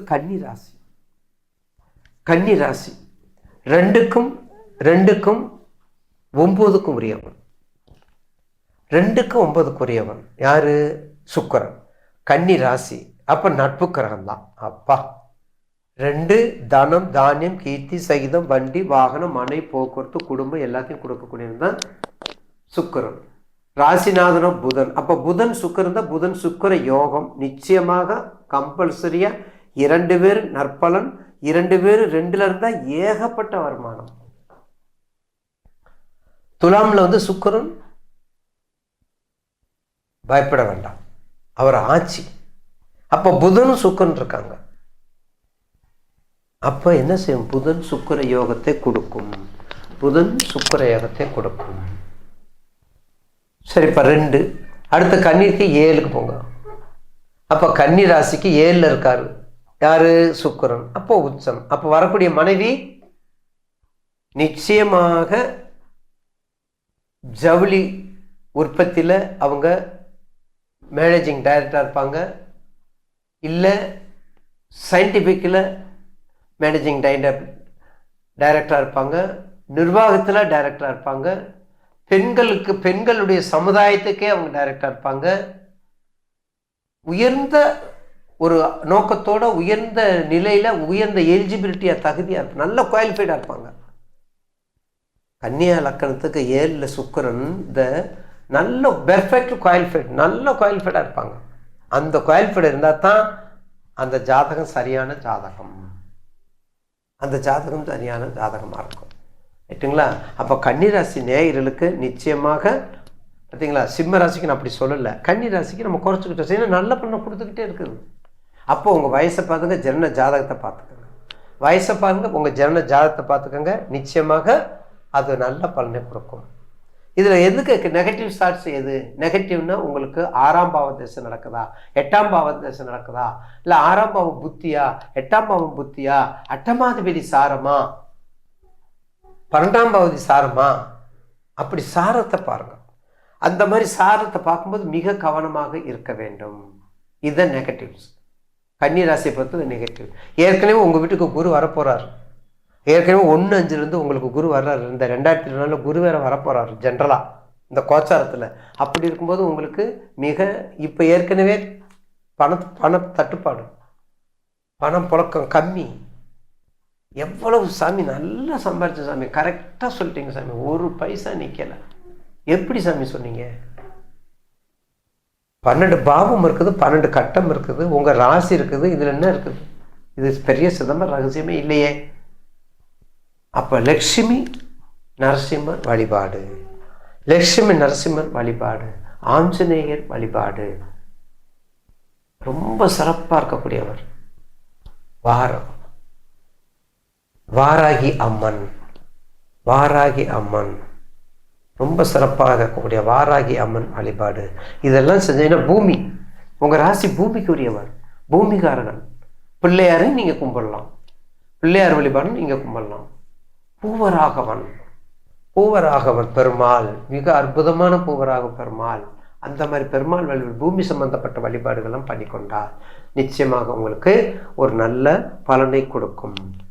கன்னி ராசி கன்னி ராசி ரெண்டுக்கும் ரெண்டுக்கும் ஒன்பதுக்கும் உரியவன். ரெண்டுக்கும் ஒன்பதுக்கு உரியவன். யாரு? சுக்கரன். கன்னி ராசி அப்ப நட்பு கிரகம் தான். அப்பா. ரெண்டு தனம் தானியம் கீர்த்தி சகிதம் வண்டி வாகனம் மனை போக்குவரத்து குடும்பம் எல்லாத்தையும் கொடுக்கக்கூடியது தான் சுக்கரன். ராசிநாதனும் புதன். அப்போ புதன் சுக்கரன் தான். புதன் சுக்கர யோகம். நிச்சயமாக கம்பல்சரியா இரண்டு பேர் நற்பலன் இரண்டு பேர் ரெண்டுல இருந்தா ஏகப்பட்ட வருமானம். துலாம்ல வந்து சுக்கரன் பயப்பட வேண்டாம். அவர் ஆட்சி. அப்போ புதனும் சுக்கரன் இருக்காங்க. அப்போ என்ன செய்யும்? புதன் சுக்கர யோகத்தை கொடுக்கும். புதன் சுக்கர யோகத்தை கொடுக்கும். சரி இப்போ ரெண்டு. அடுத்த கண்ணீருக்கு ஏழுக்கு போங்க. அப்போ கன்னி ராசிக்கு ஏழில் இருக்காரு. யாரு? சுக்கரன். அப்போ உச்சம். அப்போ வரக்கூடிய மனைவி நிச்சயமாக ஜவுளி உற்பத்தியில் அவங்க மேனேஜிங் டைரக்டராக இருப்பாங்க. இல்லை சயின்டிஃபிக்கில் மேனேஜிங் டைரக்டர் டைரக்டராக இருப்பாங்க. நிர்வாகத்தில் டைரக்டராக இருப்பாங்க. பெண்களுக்கு பெண்களுடைய சமுதாயத்துக்கே அவங்க டைரக்டராக இருப்பாங்க. உயர்ந்த ஒரு நோக்கத்தோட உயர்ந்த நிலையில் உயர்ந்த எலிஜிபிலிட்டியாக தகுதியாக இருப்பாங்க நல்ல குவாலிஃபைடாக இருப்பாங்க. கன்னியா லக்கணத்துக்கு ஏழில் சுக்கரன் இந்த நல்ல பெர்ஃபெக்ட் குவாலிஃபைட் நல்ல குவாலிஃபைடாக இருப்பாங்க. அந்த குவாலிஃபைடு இருந்தால் தான் அந்த ஜாதகம் சரியான ஜாதகம். அந்த ஜாதகம் சரியான ஜாதகமாக இருக்கும். ரைட்டுங்களா அப்போ கன்னிராசி நேயர்களுக்கு நிச்சயமாக பார்த்தீங்களா சிம்ம ராசிக்கு நான் அப்படி சொல்லலை. கன்னி ராசிக்கு நம்ம குறைச்சிக்கிட்டோம். ஏன்னா நல்ல பண்ண கொடுத்துக்கிட்டே இருக்குது. அப்போ உங்கள் வயசை பார்த்துங்க ஜனன ஜாதகத்தை பார்த்துக்கோங்க. வயசை பாருங்க உங்கள் ஜனன ஜாதகத்தை பார்த்துக்கோங்க. நிச்சயமாக அது நல்ல பலனை கொடுக்கும். இதில் எதுக்கு நெகட்டிவ் தாட்ஸ் எது? நெகட்டிவ்னா உங்களுக்கு ஆறாம் பாவ தசை நடக்குதா? எட்டாம் பாவ தசை நடக்குதா? இல்லை ஆறாம் பாவம் புத்தியா? எட்டாம் பாவம் புத்தியா? அட்டமாதிபதி சாரமா? பன்னெண்டாம் பாவதி சாரமா? அப்படி சாரத்தை பாருங்கள் அந்த மாதிரி சாரத்தை பார்க்கும்போது மிக கவனமாக இருக்க வேண்டும். இதுதான் நெகட்டிவ்ஸ் கன்னி ராசியை பொறுத்தது நெகட்டிவ் ஏற்கனவே உங்கள் வீட்டுக்கு குரு வரப்போகிறார் ஏற்கனவே ஒன்று அஞ்சுலேருந்து உங்களுக்கு குரு வர்றாரு. இந்த ரெண்டாயிரத்தி இருபது குரு வேறு வரப்போகிறார் ஜென்ரலாக இந்த கோச்சாரத்தில். அப்படி இருக்கும்போது உங்களுக்கு மிக இப்போ ஏற்கனவே பண பண தட்டுப்பாடு பணம் புழக்கம் கம்மி. எவ்வளவு சாமி நல்லா சம்பாரிச்ச சாமி. கரெக்டாக சொல்லிட்டீங்க சாமி. ஒரு பைசா நிற்கலை எப்படி சாமி சொன்னீங்க? பன்னெண்டு பாவம் இருக்குது பன்னெண்டு கட்டம் இருக்குது உங்கள் ராசி இருக்குது இதில் என்ன இருக்குது? இது பெரிய சிதம்பரம் ரகசியமே இல்லையே. அப்போ லக்ஷ்மி நரசிம்மர் வழிபாடு. லக்ஷ்மி நரசிம்மர் வழிபாடு. ஆஞ்சநேயர் வழிபாடு. ரொம்ப சிறப்பாக இருக்கக்கூடியவர். வாரம். வாராகி அம்மன். வாராகி அம்மன். ரொம்ப சிறப்பாக இருக்கக்கூடிய வாராகி அம்மன் வழிபாடு. இதெல்லாம் செஞ்சீங்கன்னா பூமி உங்கள் ராசி பூமிக்குரியவர் பூமிகாரகன் பிள்ளையாரையும் நீங்கள் கும்பிடலாம். பிள்ளையார் வழிபாடும் நீங்கள் கும்பிடலாம். பூவராகவன் பூவராகவன் பெருமாள் மிக அற்புதமான பூவராக பெருமாள். அந்த மாதிரி பெருமாள் வழி பூமி சம்பந்தப்பட்ட வழிபாடுகள்லாம் பண்ணிக்கொண்டால் நிச்சயமாக உங்களுக்கு ஒரு நல்ல பலனை கொடுக்கும்.